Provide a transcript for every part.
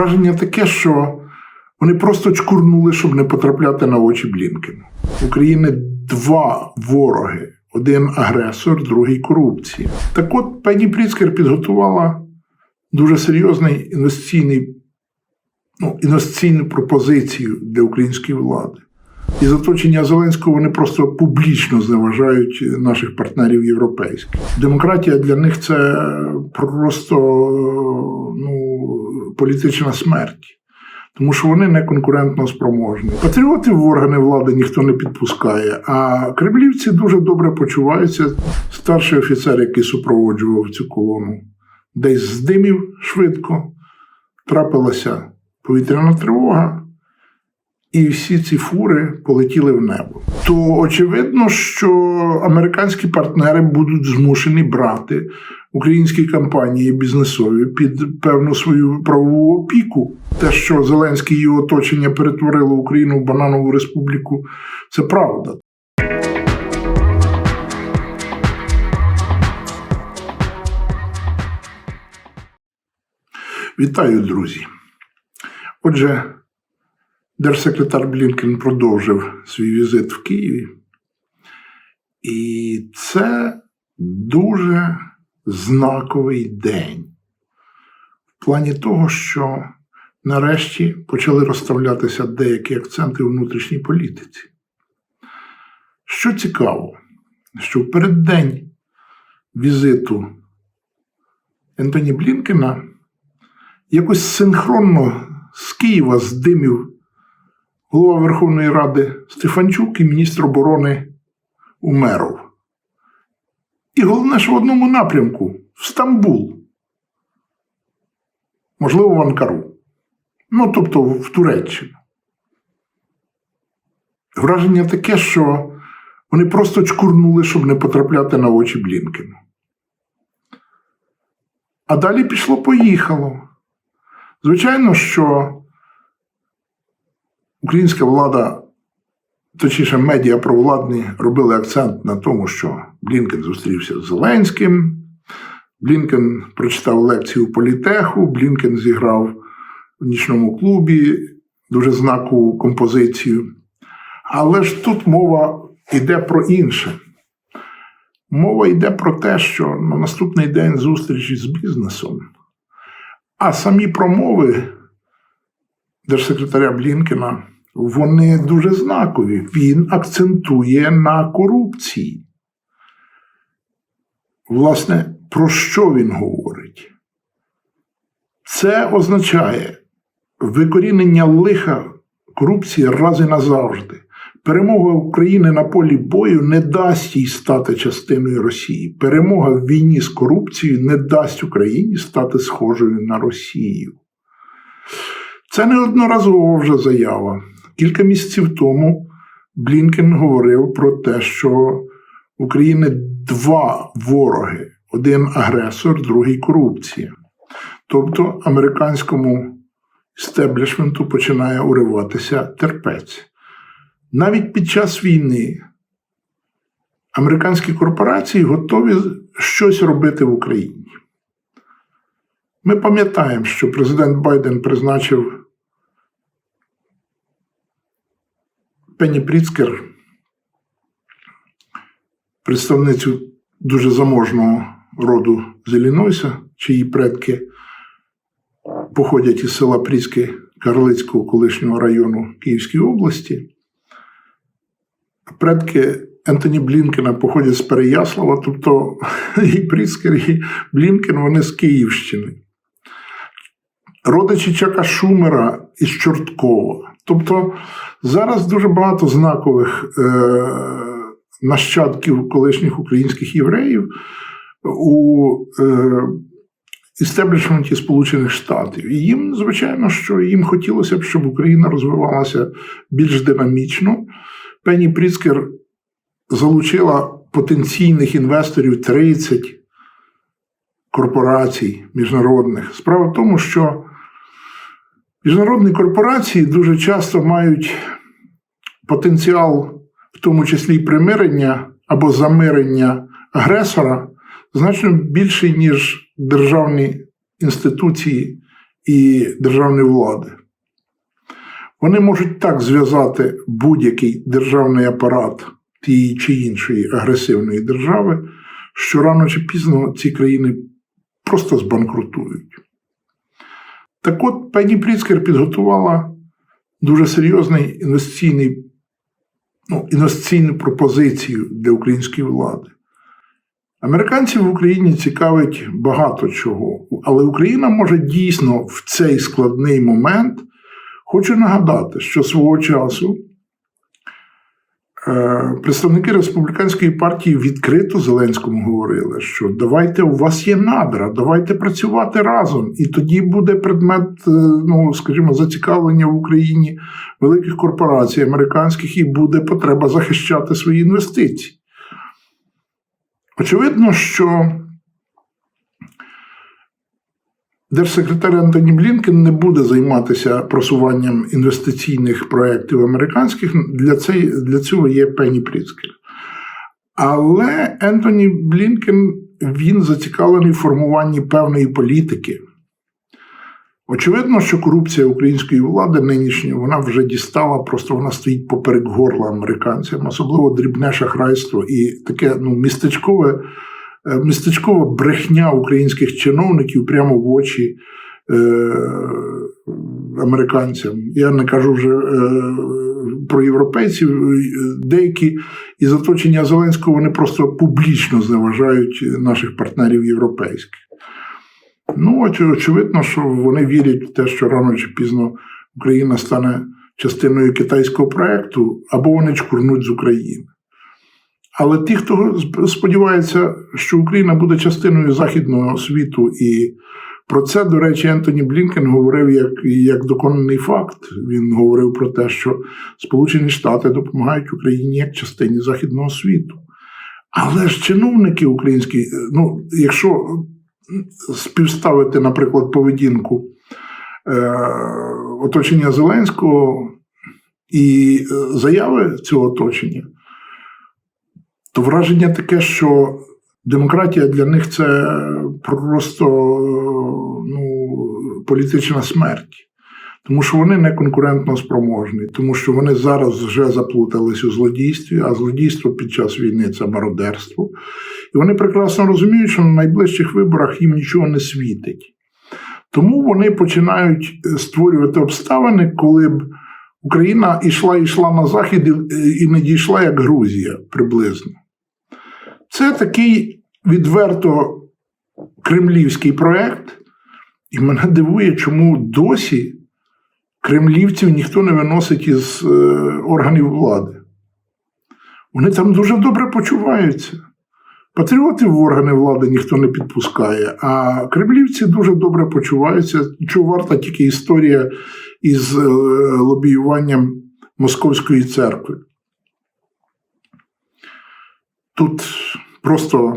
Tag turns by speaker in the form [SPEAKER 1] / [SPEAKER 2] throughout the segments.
[SPEAKER 1] Враження таке, що вони просто чкурнули, щоб не потрапляти на очі Блінкену. України два вороги: один агресор, другий корупція. Так от Пені Пріцкер підготувала дуже серйозний інвестиційний, ну, інвестиційну пропозицію для української влади. І з оточення Зеленського вони просто публічно зневажають наших партнерів європейських. Демократія для них це просто ну, політична смерть, тому що вони не конкурентно спроможні. Патріотів в органи влади ніхто не підпускає. А кремлівці дуже добре почуваються. Старший офіцер, який супроводжував цю колону, десь здимів швидко, трапилася повітряна тривога. І всі ці фури полетіли в небо. То очевидно, що американські партнери будуть змушені брати українські компанії бізнесові під певну свою правову опіку. Те, що Зеленський і його оточення перетворило Україну в бананову республіку, це правда. Вітаю, друзі. Отже. Держсекретар Блінкен продовжив свій візит в Києві. І це дуже знаковий день в плані того, що нарешті почали розставлятися деякі акценти у внутрішній політиці. Що цікаво, що в переддень візиту Ентоні Блінкена якось синхронно з Києва здимів голова Верховної Ради Стефанчук і міністр оборони Умеров. І головне, що в одному напрямку в Стамбул, можливо, в Анкару. Ну, тобто в Туреччину. Враження таке, що вони просто чкурнули, щоб не потрапляти на очі Блінкену. А далі пішло-поїхало. Звичайно, що Українська влада, точніше, медіа провладні, робили акцент на тому, що Блінкен зустрівся з Зеленським, Блінкен прочитав лекцію у політеху, Блінкен зіграв в нічному клубі дуже знакову композицію. Але ж тут мова йде про інше. Мова йде про те, що на наступний день зустрічі з бізнесом, а самі промови держсекретаря Блінкена вони дуже знакові. Він акцентує на корупції. Власне, про що він говорить? Це означає викорінення лиха корупції раз і назавжди. Перемога України на полі бою не дасть їй стати частиною Росії. Перемога в війні з корупцією не дасть Україні стати схожою на Росію. Це неодноразова вже заява. Кілька місяців тому Блінкен говорив про те, що України два вороги: один агресор, другий корупція. Тобто американському стеблішменту починає уриватися терпець. Навіть під час війни американські корпорації готові щось робити в Україні. Ми пам'ятаємо, що президент Байден призначив Пенні Пріцкер, представницю дуже заможного роду з Іллінойса, чиї предки походять із села Пріцьки Карлицького колишнього району Київської області. Предки Ентоні Блінкена походять з Переяслава, тобто і Пріцкер, і Блінкен вони з Київщини. Родичі Чака Шумера із Чорткова. Тобто зараз дуже багато знакових е, нащадків колишніх українських євреїв у е, істеблішменті Сполучених Штатів. І їм, звичайно, що їм хотілося б, щоб Україна розвивалася більш динамічно. Пені Пріцкер залучила потенційних інвесторів 30 корпорацій міжнародних. Справа в тому, що Міжнародні корпорації дуже часто мають потенціал, в тому числі примирення або замирення агресора, значно більший, ніж державні інституції, і державної влади. Вони можуть так зв'язати будь-який державний апарат тієї чи іншої агресивної держави, що рано чи пізно ці країни просто збанкрутують. Так от Пенні Пріцкер підготувала дуже серйозний інвестиційний, ну, інвестиційну пропозицію для української влади. Американців в Україні цікавить багато чого, але Україна може дійсно в цей складний момент. Хочу нагадати, що свого часу представники республіканської партії відкрито Зеленському говорили, що давайте у вас є надра, давайте працювати разом, і тоді буде предмет, е, ну скажімо, зацікавлення в Україні великих корпорацій американських, і буде потреба захищати свої інвестиції. Очевидно, що держсекретар Антоні Блінкен не буде займатися просуванням інвестиційних проєктів американських. Для цей, для цього є Пенні Пріцкер. Але Ентоні Блінкен він зацікавлений в формуванні певної політики. Очевидно, що корупція української влади нинішньої вона вже дістала, просто вона стоїть поперек горла американцям, особливо дрібне шахрайство і таке ну, містечкове, містечкова брехня українських чиновників прямо в очі е, американцям. Я не кажу вже е, про європейців. Деякі із оточення Зеленського вони просто публічно зневажають наших партнерів європейських. Ну, очевидно, що вони вірять в те, що рано чи пізно Україна стане частиною китайського проєкту, або вони чкурнуть з України. Але ті, хто сподівається, що Україна буде частиною західного світу, і про це, до речі, Ентоні Блінкен говорив як як доконаний факт. Він говорив про те, що Сполучені Штати допомагають Україні як частині західного світу. Але ж чиновники українські, ну, якщо співставити, наприклад, поведінку е, оточення Зеленського і е, заяви цього оточення, то враження таке, що демократія для них це просто ну, політична смерть. Тому що вони не конкурентно спроможні, тому що вони зараз вже заплутались у злодійстві, а злодійство під час війни це мародерство. І вони прекрасно розуміють, що на найближчих виборах їм нічого не світить. Тому вони починають е, створювати обставини, коли б Україна йшла йшла на захід і не дійшла як Грузія приблизно. Це такий відверто кремлівський проєкт, і мене дивує, чому досі кремлівців ніхто не виносить із е, органів влади. Вони там дуже добре почуваються. Патріотів в органи влади ніхто не підпускає, а кремлівці дуже добре почуваються. Чого варта тільки історія із е, лобіюванням Московської церкви. Тут просто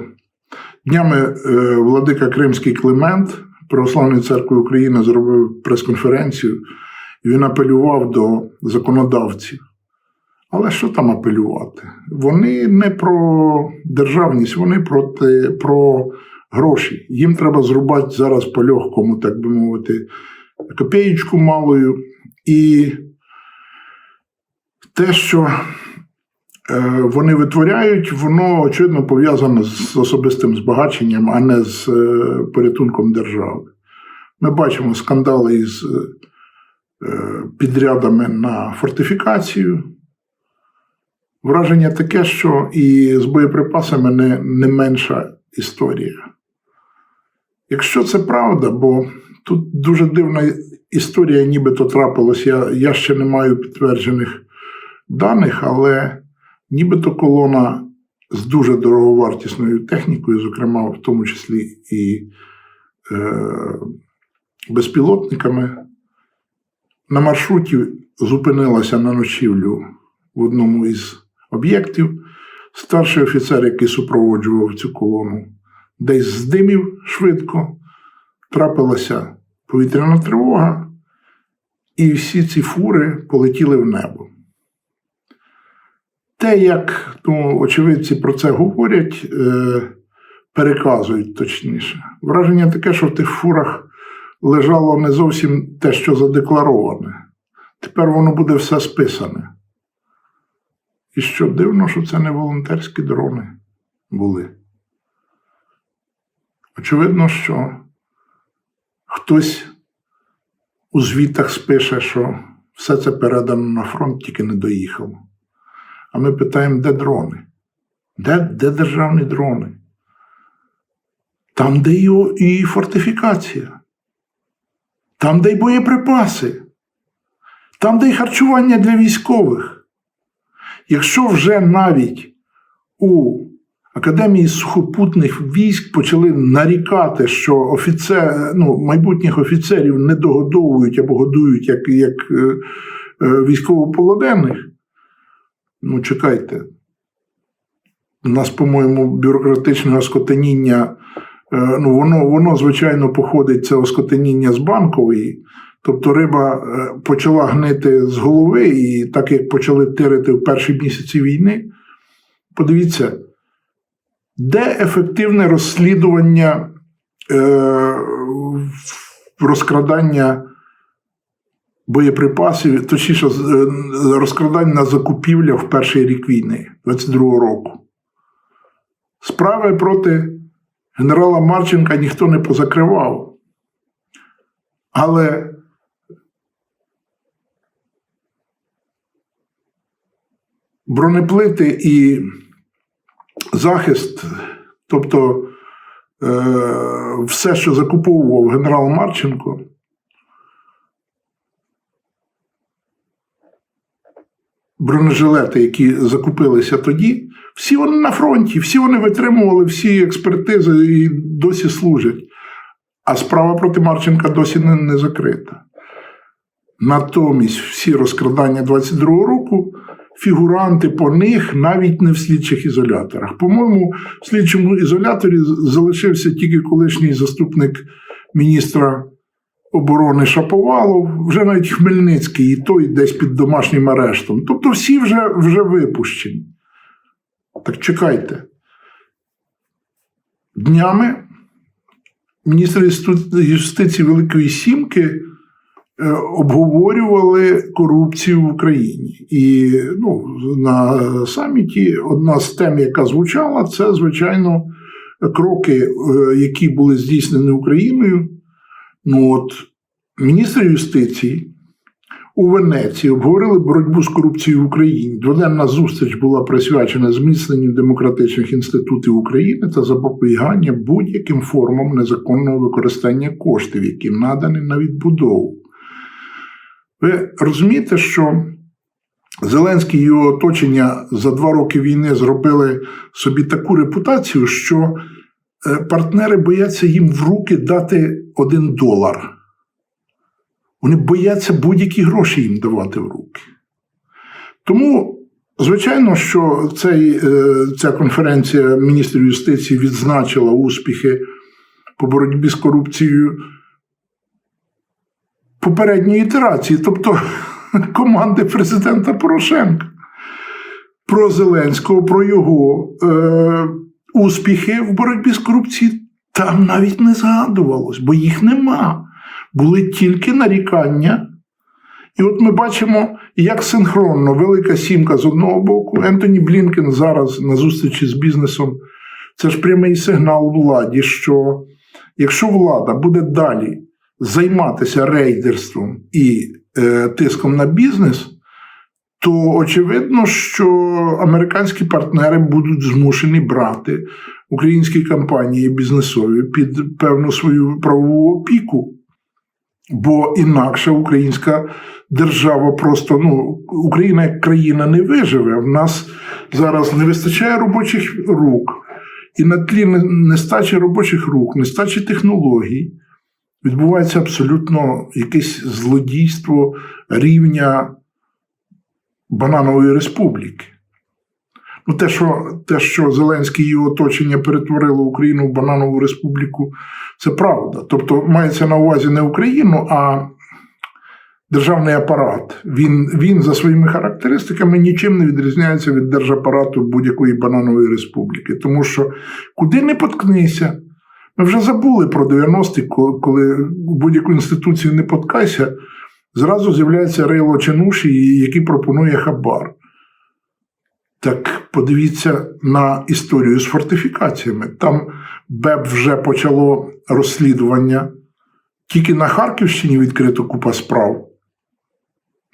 [SPEAKER 1] днями е, владика Кримський Климент Православної церкви України зробив прес-конференцію, і він апелював до законодавців. Але що там апелювати? Вони не про державність, вони проти, про гроші. Їм треба зрубати зараз по легкому, так би мовити, копієчку малою. І те, що вони витворяють, воно очевидно пов'язане з особистим збагаченням, а не з е, порятунком держави. Ми бачимо скандали із е, підрядами на фортифікацію. Враження таке, що і з боєприпасами не, не менша історія. Якщо це правда, бо тут дуже дивна історія, нібито трапилась, я, я ще не маю підтверджених даних, але нібито колона з дуже дороговартісною технікою, зокрема, в тому числі і е, безпілотниками, на маршруті зупинилася на ночівлю в одному із об'єктів. Старший офіцер, який супроводжував цю колону, десь здимів швидко, трапилася повітряна тривога, і всі ці фури полетіли в небо. Те, як ну, очевидці про це говорять, е, переказують точніше. Враження таке, що в тих фурах лежало не зовсім те, що задеклароване. Тепер воно буде все списане. І що дивно, що це не волонтерські дрони були. Очевидно, що хтось у звітах спише, що все це передано на фронт, тільки не доїхало. А ми питаємо, де дрони? Де, де державні дрони? Там, де і, фортифікація, там, де й боєприпаси, там, де й харчування для військових. Якщо вже навіть у Академії сухопутних військ почали нарікати, що офіцер, ну, майбутніх офіцерів не догодовують або годують як, як е, е, військовополонених, ну чекайте. У нас, по-моєму, бюрократичне оскотеніння, е, ну, воно, воно, звичайно, походить це оскотеніння з банкової. Тобто риба е, почала гнити з голови, і так як почали тирити в перші місяці війни, подивіться, де ефективне розслідування е, розкрадання боєприпасів, точніше, е, розкрадання на закупівля в перший рік війни, 22-го року. Справи проти генерала Марченка ніхто не позакривав. Але бронеплити і захист, тобто е, все, що закуповував генерал Марченко, бронежилети, які закупилися тоді, всі вони на фронті, всі вони витримували всі експертизи і досі служать. А справа проти Марченка досі не, не закрита. Натомість всі розкрадання 22-го року фігуранти по них навіть не в слідчих ізоляторах. По-моєму, в слідчому ізоляторі залишився тільки колишній заступник міністра оборони Шаповалов, вже навіть Хмельницький, і той десь під домашнім арештом. Тобто всі вже, вже випущені. Так чекайте. Днями міністр юсту- юстиції Великої Сімки е, обговорювали корупцію в Україні. І ну, на саміті одна з тем, яка звучала, це, звичайно, кроки, е, які були здійснені Україною. Ну, от, міністр юстиції у Венеції обговорили боротьбу з корупцією в Україні. Дводенна зустріч була присвячена зміцненню демократичних інститутів України та запобігання будь-яким формам незаконного використання коштів, які надані на відбудову. Ви розумієте, що Зеленський і його оточення за два роки війни зробили собі таку репутацію, що партнери бояться їм в руки дати один долар. Вони бояться будь-які гроші їм давати в руки. Тому, звичайно, що цей, е, ця конференція міністрів юстиції відзначила успіхи по боротьбі з корупцією попередньої ітерації, тобто команди президента Порошенка. Про Зеленського, про його е, успіхи в боротьбі з корупцією там навіть не згадувалось, бо їх нема. Були тільки нарікання. І от ми бачимо, як синхронно Велика Сімка з одного боку, Ентоні Блінкен зараз на зустрічі з бізнесом. Це ж прямий сигнал владі, що якщо влада буде далі займатися рейдерством і е, тиском на бізнес, то очевидно, що американські партнери будуть змушені брати українські компанії бізнесові під певну свою правову опіку. Бо інакше українська держава просто ну Україна як країна не виживе. В нас зараз не вистачає робочих рук, і на тлі нестачі робочих рук, нестачі технологій відбувається абсолютно якесь злодійство рівня Бананової республіки. Ну, те, що, те, що Зеленський і оточення перетворило Україну в Бананову республіку, це правда. Тобто мається на увазі не Україну, а державний апарат. Він, він за своїми характеристиками нічим не відрізняється від держапарату будь-якої бананової республіки. Тому що куди не поткнися, Ми вже забули про 90-ті, коли, коли будь-яку інституцію не поткайся, зразу з'являється Рейло Ченуші, який пропонує хабар. Так подивіться на історію з фортифікаціями. Там БЕП вже почало розслідування. Тільки на Харківщині відкрито купа справ.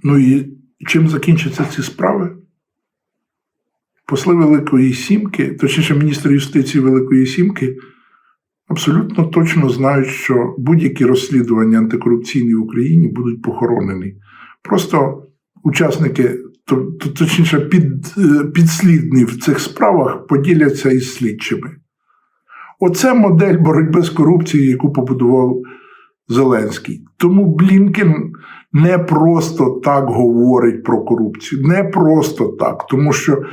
[SPEAKER 1] Ну і чим закінчаться ці справи? Посли Великої Сімки, точніше, міністр юстиції Великої Сімки, абсолютно точно знають, що будь-які розслідування антикорупційні в Україні будуть похоронені. Просто учасники, то, то- точніше, під, е, підслідні в цих справах поділяться із слідчими. Оце модель боротьби з корупцією, яку побудував Зеленський. Тому Блінкен не просто так говорить про корупцію, не просто так, тому що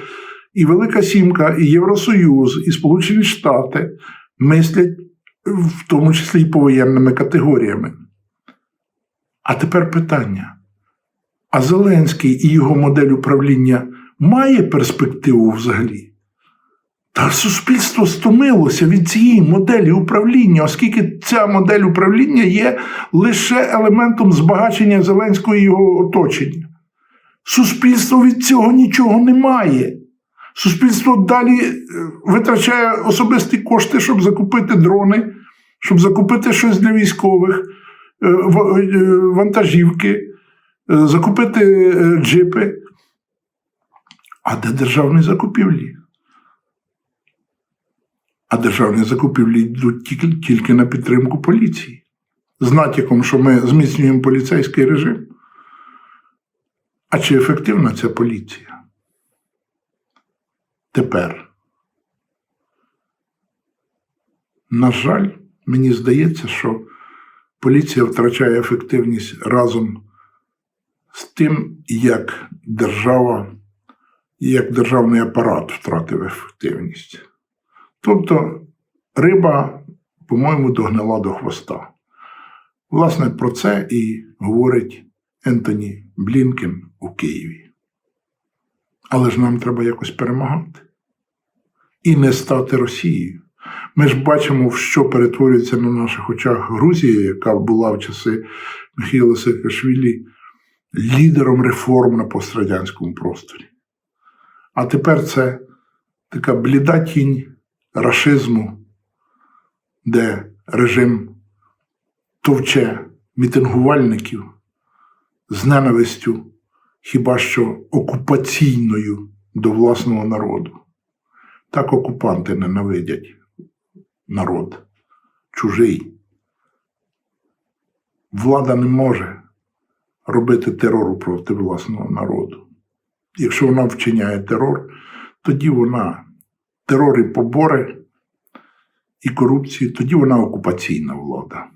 [SPEAKER 1] і Велика Сімка, і Євросоюз, і Сполучені Штати мислять в тому числі і повоєнними категоріями. А тепер питання: а Зеленський і його модель управління має перспективу взагалі? Та суспільство стомилося від цієї моделі управління, оскільки ця модель управління є лише елементом збагачення Зеленського і його оточення. Суспільство від цього нічого не має. Суспільство далі е, витрачає особисті кошти, щоб закупити дрони, щоб закупити щось для військових, е, е, вантажівки, е, закупити джипи. А де державні закупівлі? А державні закупівлі йдуть тільки на підтримку поліції. З натяком, що ми зміцнюємо поліцейський режим. А чи ефективна ця поліція? Тепер. На жаль, мені здається, що поліція втрачає ефективність разом з тим, як держава, як державний апарат втратив ефективність. Тобто риба, по-моєму, догнила до хвоста. Власне, про це і говорить Ентоні Блінкен у Києві. Але ж нам треба якось перемагати і не стати Росією. Ми ж бачимо, в що перетворюється на наших очах Грузія, яка була в часи Михайла Саакашвілі лідером реформ на пострадянському просторі. А тепер це така бліда тінь рашизму, де режим товче мітингувальників з ненавистю хіба що окупаційною до власного народу. Так окупанти ненавидять народ чужий. Влада не може робити терору проти власного народу. Якщо вона вчиняє терор, тоді вона терор і побори і корупції, тоді вона окупаційна влада.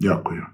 [SPEAKER 1] Дякую.